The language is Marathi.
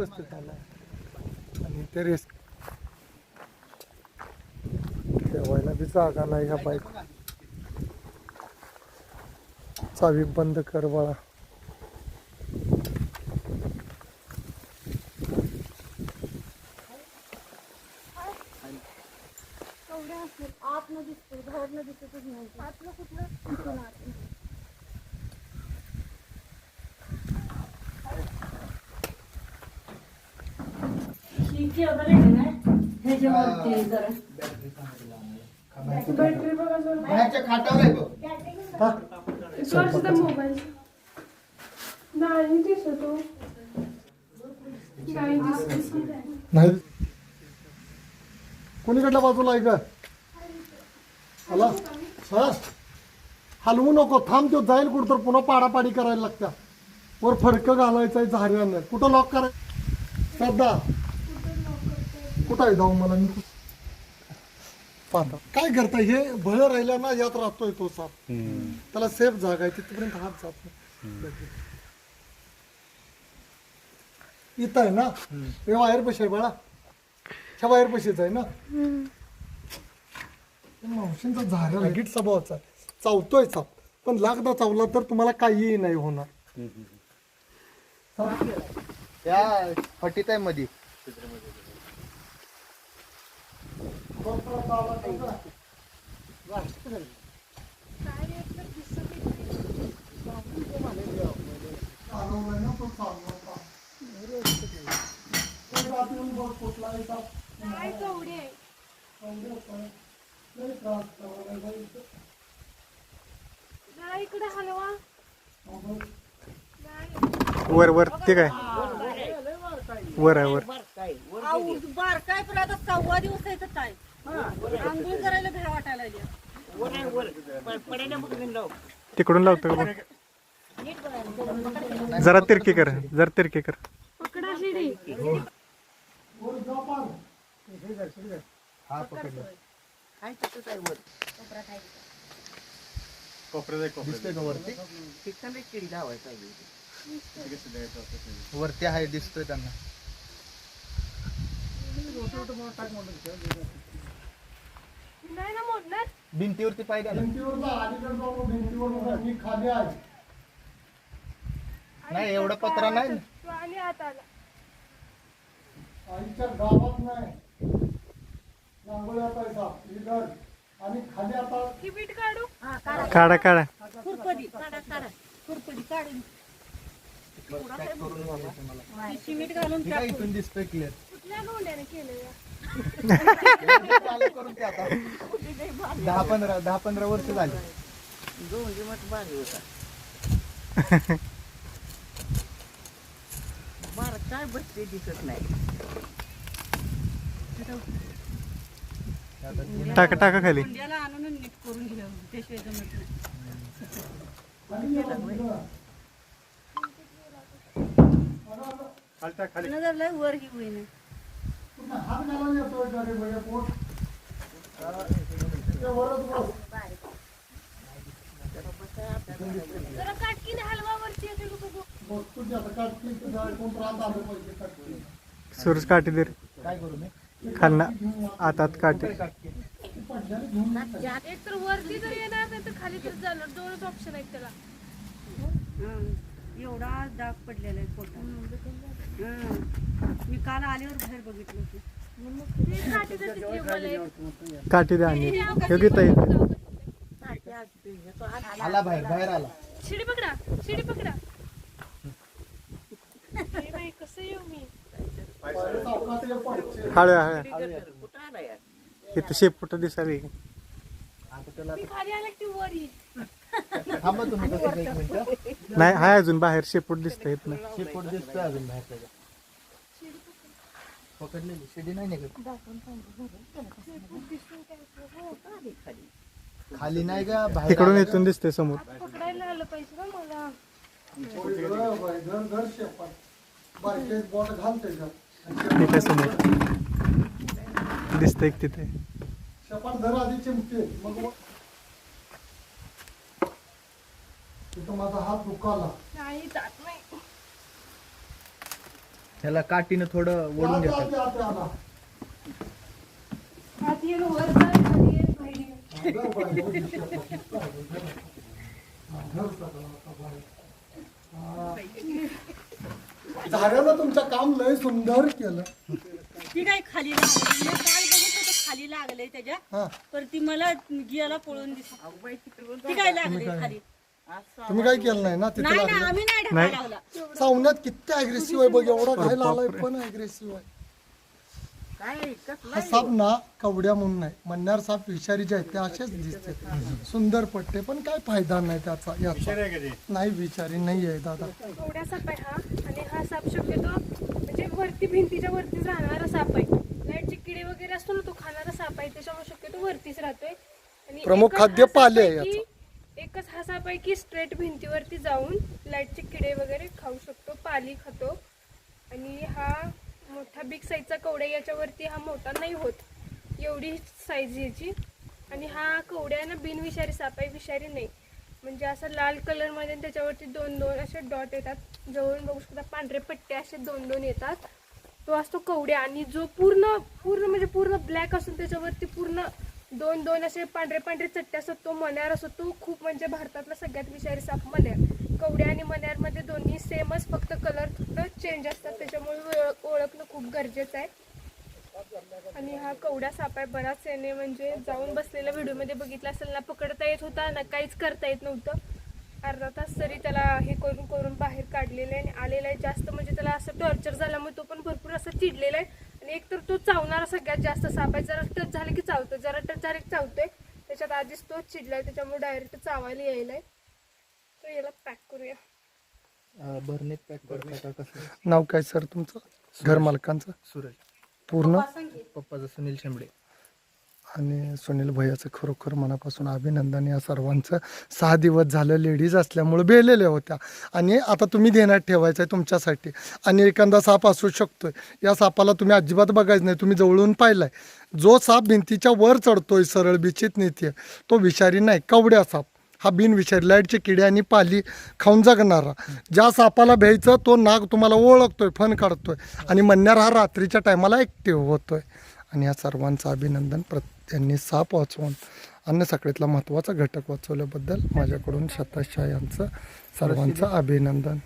व्यवस्थित आला आणि ते रेस ठेवायला बी जागा नाही ह्या बाईक. चावी बंद कर बाळा. केवढे असतील? आत न दिसते बाहेर न दिसतच नाही. आतलं कुठलं? इथून आत. बाहेरच्या खाटावर आहे बघ मोबाईल नाही दिसतो नाही नाही कोणीकडल्या बाजूला आहे का आला? हा हलवू नको थांब तो जाईल कुठं तर पुन्हा पाडापाडी करायला लागत्या. वर फडकं घालायचंय झाऱ्यानं कुठं लॉक कराय श्रद्धा कुठं आहे जाऊ मला मी. पाहता. काय करताय? हे भय राहिला ना यात राहतोय तो साप. त्याला सेफ जागा आहे तिथपर्यंत हात जात नाही. इथं आहे ना? हे वायर पैसे आहे बाळा. ह्या वायर पैसेच आहे ना? मावशींचा झाला लगीट स्वभावाचा आहे. चावतोय साप. पण लागदा चावला तर तुम्हाला काहीही नाही होणार. त्या फटीत आहे मध्ये काय केवढे आहे जरा इकडे हलवा नाही वर वर ते काय वर आहे वर बार काय पण आता सव्वा दिवस आहे तर काय आंघोळ करायला भ्या वाटायला लागली तिकडून लावतो का बघ? जरा तिरकी कर जरा तिरकी कर. पकडा शिडी हा पकडलं दिसतोय का वरती? वरती आहे दिसतोय त्यांना. नाही ना मोडणार. भिंतीवरती पाय घाला. खाली आहे. नाही एवढा पत्रा नाही. आणि आत आला आईच्या गावात नाही. रांगोळ्या पैसा इधर. आणि खाली आता ही बीट काढू. काढा काढा. काढून. सिमेंट घालून ठीक आहे, इथून दिसतोय क्लिअर कुठल्या गोंड्याने केलं या दहा पंधरा दहा पंधरा वर्ष झाली. काय बसते दिसत नाही. टाका टाका खाली. आणून नीट करून घ्या त्याशिवाय जमत नाही पुन्हा जर वर ही होईना. हात घालून येतोय का पोट ते वरच बस. काटकीने हलवा वरती आता काटकी कोण राहत आलं पाहिजे काटकी. सूरज दे काय करू मी खालना आतात काठी एक तर वरती जर येणार नाही तर खाली तर जाणार दोनच ऑप्शन आहेत त्याला एवढा डाग पडलेला आहे पोटात. हं. मी काल आल्यावर बाहेर बघितलं होतं. काठी द्या आणि योग्य ताई. आला. बाहेर बाहेर आला. शिडी पकडा शिडी पकडा. कसं येऊ मी. हळ्या हळ्या. इथं शेपूट दिसावी खाली आला की वर येईल. थांबा तुम्ही कसं एक मिनिट. नाही हाय अजून बाहेर शेपूट दिसतंय इथनं शेपूट दिसतोय अजून बाहेर त्याच्या पकडलेली शिडी नाही निघत. खाली नाही का? बाहेर आलं का? इथून दिसतंय समोर. पकडायला आलं पाहिजे ना मला. तिथे समोर. दिसतंय एक तिथे. शेपाट धर आधी चिमटे मग तिथं माझा हात दुखाला नाही जात नाही. ह्याला काठीनं थोडं ओढून घेतात. आत, आत, आत, आत. आत ये, वर जा, खाली ये, बाहेर. ये. झाडानं तुमचं काम लय सुंदर केलं. ती काय खाली लागली? मी काल बघत होतो खाली लागले त्याच्या. हा. पर ती मला गियाला पळून दिसली ती काय लागली खाली? तुम्ही काय केलं नाही ना? तिथे नाही ना लागलं. आम्ही नाही लावला. सावण्यात किती अग्रेसिव्ह आहे बघ एवढा घायला आलाय पण अग्रेसिव्ह आहे. हा साप ना कवड्या म्हणून नाही. मन्नार साप विषारी जे आहेत ते असेच दिसते सुंदर पट्टे पण काय फायदा नाही त्याचा याचा. नाही विचारी नाही आहे दादा. कवड्या साप आहे हा आणि हा साप शक्यतो म्हणजे वरती भिंतीच्या वरतीच राहणारा साप आहे. लाईटचे किडे वगैरे असतो ना तो खाणारा साप आहे त्याच्यामुळे शक्यतो वरतीच राहतोय. आणि प्रमुख हा खाद्य साप पाले आहे आहे की- एकच हा स्ट्रेट भिंतीवरती जाऊन लाईटचे किडे वगैरे खाऊ शकतो पाली खातो. आणि हा मोठा बिग साईजचा कवड्या याच्यावरती हा मोठा नाही होत. एवढी साईज याची. आणि हा कवड्या आहे ना बिनविषारी साप आहे विषारी नाही. म्हणजे असं लाल कलरमध्ये आणि त्याच्यावरती दोन दोन असे डॉट येतात. जवळून बघू शकता पांढरे पट्टे असे दोन दोन येतात. तो असतो कवड्या आणि जो पूर्ण पूर्ण म्हणजे पूर्ण ब्लॅक असून त्याच्यावरती पूर्ण दोन दोन असे पांढरे पांढरे चट्टे असत तो मन्यार असतो. तो खूप म्हणजे भारतातला सगळ्यात विषारी साप मन्यार कवड्या आणि मन्यारमध्ये दोन्ही सेमच फक्त कलर फक्त चेंज असतात. त्याच्यामुळे ओळखणं खूप गरजेचं आहे. आणि हा कवड्या साप आहे. बराच याने म्हणजे जाऊन बसलेल्या व्हिडिओमध्ये बघितला असेल ना पकडता येत होता ना काहीच करता येत नव्हतं. अर्धा तास तरी त्याला हे करून करून बाहेर काढलेलं आहे आणि आलेला आहे. जास्त म्हणजे त्याला असं टॉर्चर झाल्यामुळे तो पण भरपूर असं चिडलेला आहे. आणि एक तर तो चावणारा सगळ्यात जास्त साप आहे. जरा टच झालं की चावतोय. जरा टच झालं की चावतोय. त्याच्यात आधीच तो चिडलाय. त्याच्यामुळे डायरेक्ट चावायला यायलाय. तर याला पॅक करूया. भरणीत पॅक करता का कसं? नाव काय सर तुमचं? घर मालकांचं? सूरज पूर्ण? पप्पाचं सुनील शेंबडे. आणि सुनील भैयाचं खरोखर मनापासून अभिनंदन. या सर्वांचं सहा दिवस झालं लेडीज असल्यामुळे बेलेल्या होत्या. आणि आता तुम्ही देण्यात ठेवायचं आहे तुमच्यासाठी. आणि एखादा साप असू शकतोय. या सापाला तुम्ही अजिबात बघायचं नाही. तुम्ही जवळून पाहिलाय. जो साप भिंतीच्या वर चढतोय सरळ बिचित नेते तो विषारी नाही. कवड्या साप. हा बिन विषारी. लाईटचे किडे आणि पाली खाऊन जगणारा. ज्या सापाला भ्यायचं तो नाग तुम्हाला ओळखतोय फन काढतोय. आणि म्हणणार हा रात्रीच्या टायमाला ॲक्टिव्ह होतोय. आणि या सर्वांचं अभिनंदन प्रत त्यांनी साप वाचवून अन्न साखळीतला महत्त्वाचा घटक वाचवल्याबद्दल माझ्याकडून शताशा यांचं सर्वांचं अभिनंदन.